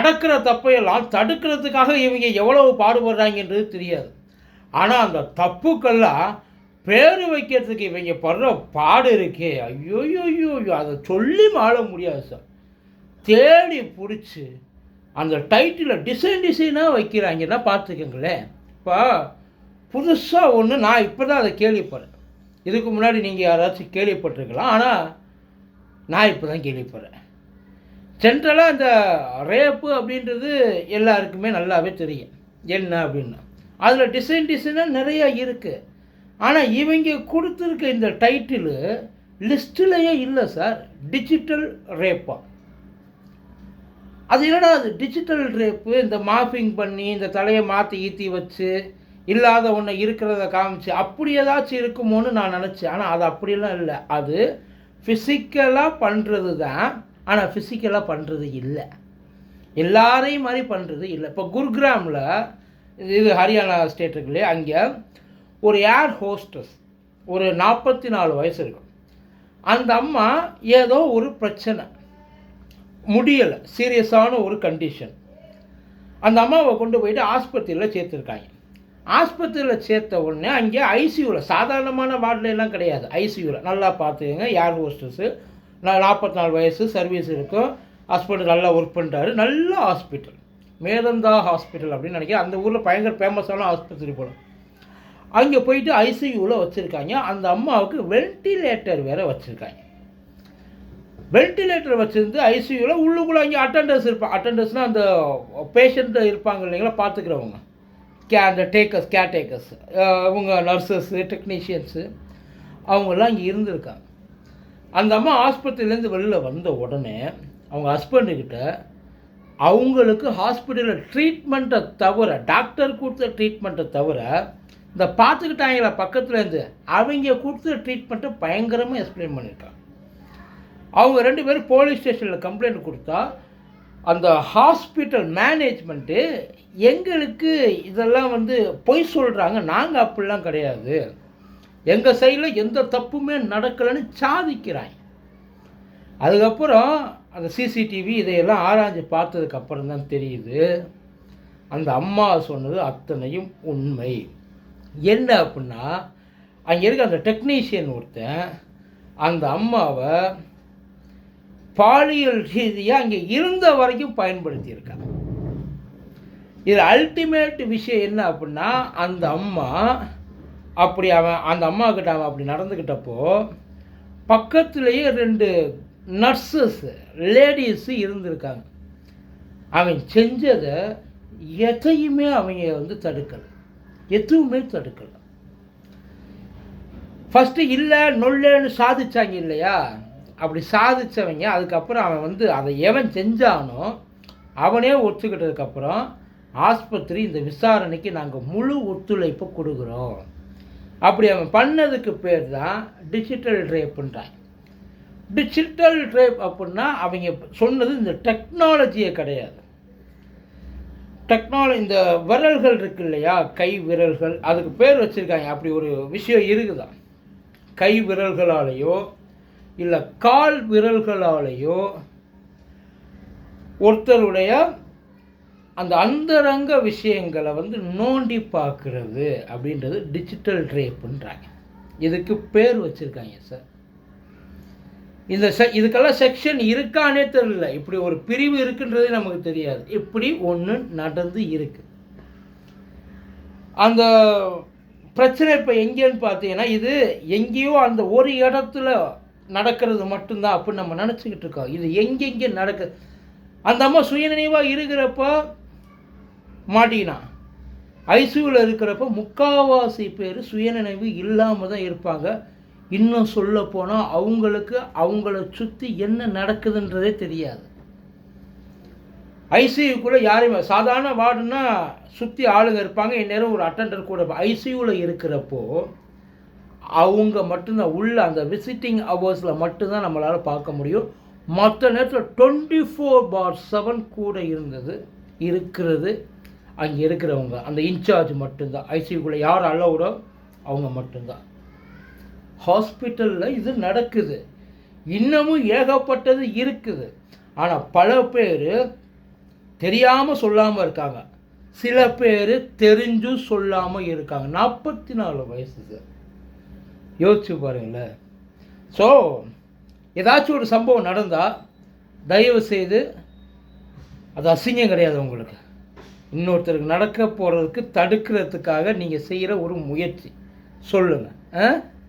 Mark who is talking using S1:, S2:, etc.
S1: நடக்கிற தப்பையெல்லாம் தடுக்கிறதுக்காக இவங்க எவ்வளவு பாடுபடுறாங்கன்றது தெரியாது. ஆனால் அந்த தப்புக்கெல்லாம் பேர் வைக்கிறதுக்கு இவங்க படுற பாடு இருக்கே. ஐயோ ஐயோ ஐயோ அதை சொல்லி மாள முடியாது சார். தேடி பிடிச்சி அந்த டைட்டிலில் டிசைன் டிசைனாக வைக்கிறாங்கன்னா பார்த்துக்கங்களேன். இப்போ புதுசாக ஒன்று நான் இப்போ தான் அதை கேள்விப்படுறேன். இதுக்கு முன்னாடி நீங்கள் யாராச்சும் கேள்விப்பட்டிருக்கலாம். ஆனால் நான் இப்போ தான் கேள்விப்படுறேன். ஜென்ரலாக இந்த ரேப்பு அப்படின்றது எல்லாருக்குமே நல்லாவே தெரியும். என்ன அப்படின்னா அதில் டிசைன் டிசைனாக நிறையா இருக்குது ஆனால் இவங்க கொடுத்துருக்க இந்த டைட்டிலு லிஸ்ட்லேயே இல்லை சார் டிஜிட்டல் ரேப்பா அது என்னடா அது? டிஜிட்டல் ரேப்பு இந்த மாஃபிங் பண்ணி இந்த தலையை மாற்றி ஈத்தி வச்சு இல்லாத ஒன்று இருக்கிறத காமிச்சு அப்படி ஏதாச்சும் இருக்குமோன்னு நான் நினச்சேன். ஆனால் அது அப்படிலாம் இல்லை. அது ஃபிசிக்கலாக பண்ணுறது தான் ஆனால் ஃபிசிக்கலாக பண்ணுறது இல்லை. எல்லாரையும் மாதிரி பண்ணுறது இல்லை. இப்போ குர்கிராமில் இது ஹரியானா ஸ்டேட் இருக்கு இல்லையா? அங்கே ஒரு ஏர் ஹோஸ்டஸ் ஒரு நாற்பத்தி நாலு வயசு இருக்கும். அந்த அம்மா ஏதோ ஒரு பிரச்சனை. முடியலை. சீரியஸான ஒரு கண்டிஷன் அந்த அம்மாவை கொண்டு போயிட்டு ஆஸ்பத்திரியில் சேர்த்துருக்காங்க. ஆஸ்பத்திரியில் சேர்த்த உடனே அங்கே ஐசியூவில் சாதாரணமான வார்டில் எல்லாம் கிடையாது. ஐசியூவில் நல்லா பார்த்துக்கங்க ஏர் ஹோஸ்டஸு நாற்பத்தி நாலு வயசு சர்வீஸ் இருக்கும். ஹாஸ்பிட்டல் நல்லா ஒர்க் பண்ணுறாரு நல்ல ஹாஸ்பிட்டல் மேதந்தா ஹாஸ்பிட்டல் அப்படின்னு நினைக்கிறேன். அந்த ஊரில் பயங்கர ஃபேமஸான ஆஸ்பத்திரி போல. அங்கே போயிட்டு ஐசியூவில் வச்சுருக்காங்க. அந்த அம்மாவுக்கு வென்டிலேட்டர் வேற வச்சுருக்காங்க. வென்டிலேட்டர் வச்சுருந்து ஐசியூவில் உள்ளுக்குள்ளே அங்கே அட்டண்டர்ஸ் இருப்பாங்க அட்டண்டர்ஸ்னால் அந்த பேஷண்ட்டு இருப்பாங்க இல்லைங்களா? பார்த்துக்கிறவங்க. கே அந்த டேக்கர்ஸ் கேர் டேக்கர்ஸ் அவங்க நர்சஸ்ஸு டெக்னீஷியன்ஸு அவங்கெல்லாம் இங்கே இருந்திருக்காங்க. அந்த அம்மா ஆஸ்பத்திரியிலேருந்து வெளியில் வந்த உடனே அவங்க ஹஸ்பண்டுக்கிட்ட அவங்களுக்கு ஹாஸ்பிட்டலில் ட்ரீட்மெண்ட்டை தவிர டாக்டர் கொடுத்த ட்ரீட்மெண்ட்டை தவிர இந்த பார்த்துக்கிட்டாங்களா பக்கத்துலேருந்து அவங்க கொடுத்த ட்ரீட்மெண்ட்டை பயங்கரமாக எக்ஸ்பிளைன் பண்ணியிருக்காங்க அவங்க ரெண்டு பேரும் போலீஸ் ஸ்டேஷனில் கம்ப்ளைண்ட் கொடுத்தா அந்த ஹாஸ்பிட்டல் மேனேஜ்மெண்ட்டு எங்களுக்கு இதெல்லாம் வந்து பொய் சொல்கிறாங்க நாங்கள் அப்படிலாம் கிடையாது. எங்கள் சைடில் எந்த தப்புமே நடக்கலைன்னு சாதிக்கிறாங்க அதுக்கப்புறம் அந்த சிசிடிவி இதையெல்லாம் ஆராய்ஞ்சு பார்த்ததுக்கப்புறம் தான் தெரியுது. அந்த அம்மா சொன்னது அத்தனையும் உண்மை. என்ன அப்படின்னா அங்கே இருக்க அந்த டெக்னீஷியன் ஒருத்தன் அந்த அம்மாவை பாலியல் ரீதியாக அங்கே இருந்த வரைக்கும் பயன்படுத்தியிருக்காங்க இது அல்டிமேட் விஷயம் என்ன அப்படின்னா அந்த அம்மா அப்படி அவன் அந்த அம்மா கிட்ட அவன் அப்படி நடந்துக்கிட்டப்போ பக்கத்துலேயே ரெண்டு நர்சஸ் லேடிஸு இருந்திருக்காங்க. அவன் செஞ்சதை எதையுமே அவங்க வந்து தடுக்கலை. எதுவுமே தடுக்கலை. ஃபஸ்ட்டு இல்லை நொல்லேன்னு சாதிச்சாங்க இல்லையா? அப்படி சாதித்தவங்க அதுக்கப்புறம் அவன் வந்து அதை எவன் செஞ்சானோ அவனே ஒத்துக்கிட்டதுக்கப்புறம் ஆஸ்பத்திரி இந்த விசாரணைக்கு நாங்கள் முழு ஒத்துழைப்பு கொடுக்குறோம். அப்படி அவன் பண்ணதுக்கு பேர் தான் டிஜிட்டல் ட்ரேப்புன்றான் டிஜிட்டல் ரேப் அப்படின்னா அவங்க சொன்னது இந்த டெக்னாலஜியே கிடையாது. டெக்னாலஜி இந்த விரல்கள் இருக்கு இல்லையா? கை விரல்கள். அதுக்கு பேர் வச்சுருக்காங்க. அப்படி ஒரு விஷயம் இருக்குதான் கை விரல்களாலேயோ இல்லை கால் விரல்களாலேயோ ஒருத்தருடைய அந்தரங்க விஷயங்களை வந்து நோண்டி பார்க்குறது அப்படின்றது டிஜிட்டல் ரேப்புன்றாங்க இதுக்கு பேர் வச்சுருக்காங்க சார் இந்த செ இதுக்கெல்லாம் செக்ஷன் இருக்கானே தெரியல. இப்படி ஒரு பிரிவு இருக்குன்றதே நமக்கு தெரியாது. இப்படி ஒன்று நடந்து இருக்கு. அந்த பிரச்சனை இப்போ எங்கேன்னு பார்த்தீங்கன்னா இது எங்கேயோ அந்த ஒரு இடத்துல நடக்கிறது மட்டும்தான் அப்படின்னு நம்ம நினச்சிக்கிட்டு இருக்கோம். இது எங்கெங்கே நடக்குது அந்த அம்மா சுயநினைவாக இருக்கிறப்போ மாட்டிக்கினான் ஐசியூவில் இருக்கிறப்ப முக்காவாசி பேர் சுயநினைவு இல்லாமல் தான் இருப்பாங்க. இன்னும் சொல்ல போனால் அவங்களுக்கு அவங்கள சுற்றி என்ன நடக்குதுன்றதே தெரியாது. ஐசியூக்குள்ளே யாரையுமே சாதாரண வார்டுனா சுற்றி ஆளுங்க இருப்பாங்க இந்நேரம் ஒரு அட்டண்டர் கூட ஐசியூவில் இருக்கிறப்போ அவங்க மட்டும்தான் உள்ள அந்த விசிட்டிங் ஹவர்ஸில் மட்டும்தான் நம்மளால் பார்க்க முடியும். மற்ற நேரத்தில் டுவெண்ட்டி ஃபோர் பார் செவன் கூட இருந்தது இருக்கிறது. அங்கே இருக்கிறவங்க அந்த இன்சார்ஜ் மட்டும்தான். ஐசியூக்குள்ளே யார் அலௌடோ அவங்க மட்டும்தான். ஹாஸ்பிட்டலில் இது நடக்குது. இன்னமும் ஏகப்பட்டது இருக்குது. ஆனால் பல பேர் தெரியாமல் சொல்லாமல் இருக்காங்க. சில பேர் தெரிஞ்சும் சொல்லாமல் இருக்காங்க. நாற்பத்தி நாலு வயசு சார். யோசிச்சு பாருங்களேன். ஸோ ஏதாச்சும் ஒரு சம்பவம் நடந்தால் தயவு செய்து அது அசிங்கம் கிடையாது உங்களுக்கு. இன்னொருத்தருக்கு நடக்க போகிறதுக்கு தடுக்கிறதுக்காக நீங்கள் செய்கிற ஒரு முயற்சி. சொல்லுங்கள் ஆ?